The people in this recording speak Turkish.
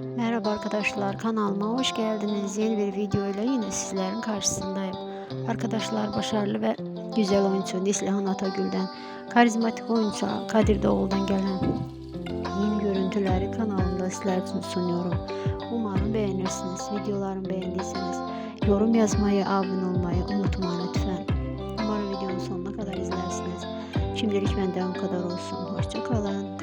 Merhaba arkadaşlar kanalıma hoş geldiniz. Yeni bir video ile yine sizlerin karşısındayım. Arkadaşlar başarılı ve güzel oyuncu Neslihan Atagül'den, karizmatik oyuncu Kadir Doğul'dan gelen yeni görüntüleri kanalımda sizler için sunuyorum. Umarım beğenirsiniz. Videolarımı beğendiyseniz yorum yazmayı, abone olmayı unutmayın lütfen. Umarım videonun sonuna kadar izlersiniz. Şimdilik benden bu kadar olsun. hoşçakalın.